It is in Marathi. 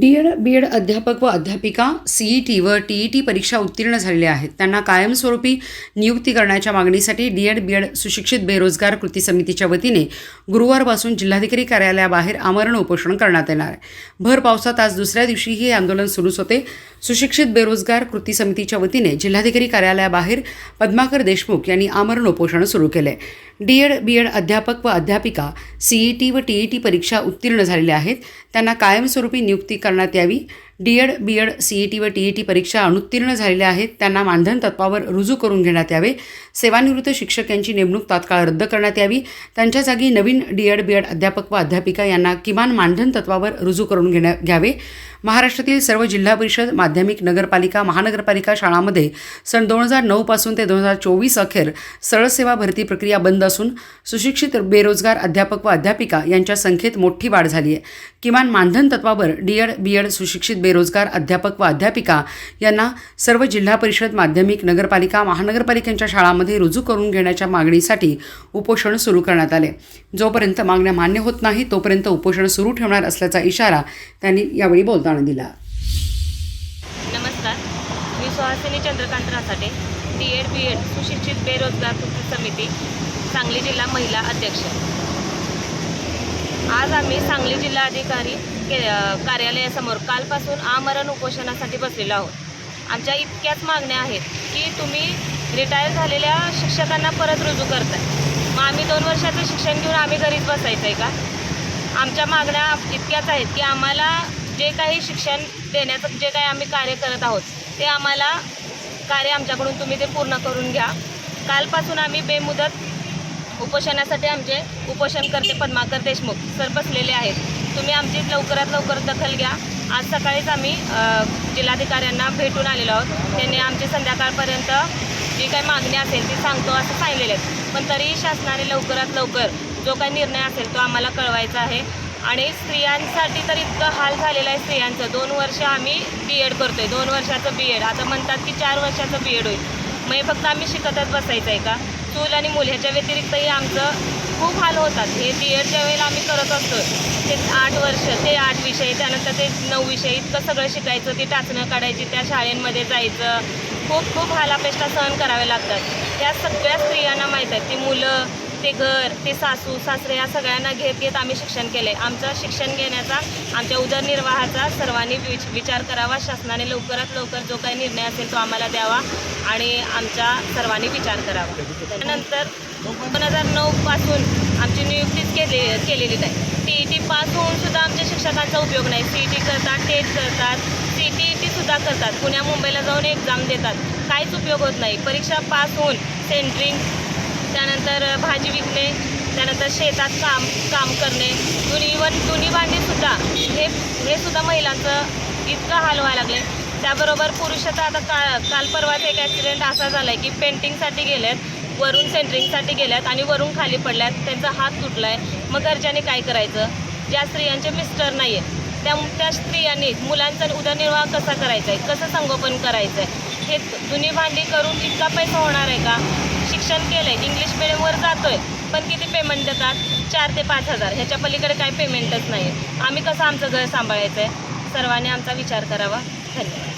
डी एड बी एड अध्यापक व अध्यापिका सीई टी व टी ई टी परीक्षा उत्तीर्ण झालेल्या आहेत. त्यांना कायमस्वरूपी नियुक्ती करण्याच्या मागणीसाठी डी एड बी एड सुशिक्षित बेरोजगार कृती समितीच्या वतीने गुरुवारपासून जिल्हाधिकारी कार्यालयाबाहेर आमरण उपोषण करण्यात येणार आहे. भर पावसात आज दुसऱ्या दिवशीही हे आंदोलन सुरूच होते. सुशिक्षित बेरोजगार कृती समितीच्या वतीने जिल्हाधिकारी कार्यालयाबाहेर पद्माकर देशमुख यांनी आमरण उपोषण सुरू केले. डी एड बी एड अध्यापक व अध्यापिका सीई टी व टी ई टी परीक्षा उत्तीर्ण झालेल्या आहेत. त्यांना कायमस्वरूपी नियुक्ती करण्यात यावी D Ed B Ed C E T व टी ई टी परीक्षा अनुत्तीर्ण झालेल्या आहेत. त्यांना मानधन तत्वावर रुजू करून घेण्यात यावे. सेवानिवृत्त शिक्षक यांची नेमणूक तात्काळ रद्द करण्यात यावी. त्यांच्या जागी नवीन डी एड बी एड अध्यापक व अध्यापिका यांना किमान मानधन तत्वावर रुजू करून घेण्या घ्यावे. महाराष्ट्रातील सर्व जिल्हा परिषद माध्यमिक नगरपालिका महानगरपालिका शाळांमध्ये सन दोन हजार नऊपासून ते दोन हजार चोवीस अखेर सरळ सेवा भरती प्रक्रिया बंद असून सुशिक्षित बेरोजगार अध्यापक व अध्यापिका यांच्या संख्येत मोठी वाढ झाली आहे. किमान मानधन तत्वावर डी एड बी एड सुशिक्षित बेरोजगार अध्यापक व अध्यापिका यांना सर्व जिल्हा परिषद माध्यमिक नगरपालिका महानगरपालिकांच्या शाळांमध्ये रुजू करून घेण्याच्या मागणीसाठी उपोषण सुरू करण्यात आले. जोपर्यंत मागण्या मान्य होत नाही तोपर्यंत उपोषण सुरू ठेवणार असल्याचा इशारा त्यांनी यावेळी बोलताना दिला. नमस्कार. मी Suhasini Chandrakant Rasate D Ed B Ed सुशिक्षित बेरोजगार कृती समिती सांगली जिल्हा महिला अध्यक्ष. आज आम्ही सांगली जिल्हाधिकारी के कार्यालयासमोर कालपासून आमरण उपोषणासाठी बसलेलो आहोत. आमच्या इतक्याच मागण्या आहेत की तुम्ही रिटायर झालेल्या शिक्षकांना परत रुजू करताय. मग आम्ही दोन वर्षाचं शिक्षण घेऊन आम्ही घरीच बसायचं आहे का? आमच्या मागण्या इतक्याच आहेत की आम्हाला जे काही शिक्षण देण्याचं जे काही आम्ही कार्य करत आहोत ते आम्हाला कार्य आमच्याकडून तुम्ही ते पूर्ण करून घ्या. कालपासून आम्ही बेमुदत उपोषणासाठी आमचे उपोषणकर्ते पद्माकर देशमुख सर बसलेले आहेत. तुम्ही आमची लवकरात लवकर दखल घ्या. आज सकाळीच आम्ही जिल्हाधिकाऱ्यांना भेटून आलेलो आहोत. त्यांनी आमची संध्याकाळपर्यंत जी काही मागणी असेल ती सांगतो असं सांगितलेले आहेत पण तरीही शासनाने लवकरात लवकर जो काही निर्णय असेल तो आम्हाला कळवायचा आहे. आणि स्त्रियांसाठी तर इतकं हाल झालेलं आहे स्त्रियांचं. दोन वर्ष आम्ही बी एड करतो आहे दोन वर्षाचं बी एड आता म्हणतात की चार वर्षाचं बी एड होईल. मग हे फक्त आम्ही शिकतच बसायचं आहे का? चूल आणि मूल ह्याच्या व्यतिरिक्तही आमचं खूप हाल होतात. हे बी एडच्या वेळेला आम्ही करत असतो ते आठ वर्ष ते आठ विषय त्यानंतर ते नऊ विषय इतकं सगळं शिकायचं ती टाचणं काढायची त्या शाळेमध्ये जायचं. खूप खूप हालापेष्टा सहन करावे लागतात. त्या सगळ्या स्त्रियांना माहीत आहेत ती मुलं ते घर ते सासू सासरे या सगळ्यांना घेत घेत आम्ही शिक्षण केले आमचा आमचं शिक्षण घेण्याचा आमच्या उदरनिर्वाहाचा सर्वांनी विच विचार करावा. शासनाने लवकरात लवकर जो काही निर्णय असेल तो आम्हाला द्यावा आणि आमच्या सर्वांनी विचार करावा. त्यानंतर दोन हजार नऊपासून आमची नियुक्तीच केले केलेली नाही. सी ई टी पास होऊन सुद्धा आमच्या शिक्षकांचा उपयोग नाही. सी ई टी करतात टेट करतात सी टी ई टीसुद्धा करतात. पुण्या मुंबईला जाऊन एक्झाम देतात. काहीच उपयोग होत नाही. परीक्षा पास होऊन सेंट्रिंग त्यानंतर भाजी विकणे त्यानंतर शेतात काम काम करणे. दुनी इवन दुनी भांडीसुद्धा हे हे सुद्धा महिलांचं इतकं हाल व्हायला लागले. त्याबरोबर पुरुषाचा आता का काल परवाच एक ॲक्सिडेंट असा झाला आहे की पेंटिंगसाठी गेल्यात वरून सेंटरिंगसाठी गेल्यात आणि वरून खाली पडल्यात. त्यांचा हात तुटला आहे मग घरच्याने काय करायचं? ज्या स्त्रियांचे मिस्टर नाही आहेत त्या त्या स्त्रियांनी मुलांचा उदरनिर्वाह कसा करायचा आहे कसं संगोपन करायचं आहे हे जुनी भांडी करून इतका पैसा होणार आहे का? इंग्लिश मिडियमवर जातो आहे पण किती पेमेंट देतात? चार ते पाच हजार. ह्याच्या पलीकडे काही पेमेंटच नाही आहे आम्ही कसं आमचं घर सांभाळायचं आहे सर्वांनी आमचा विचार करावा. धन्यवाद.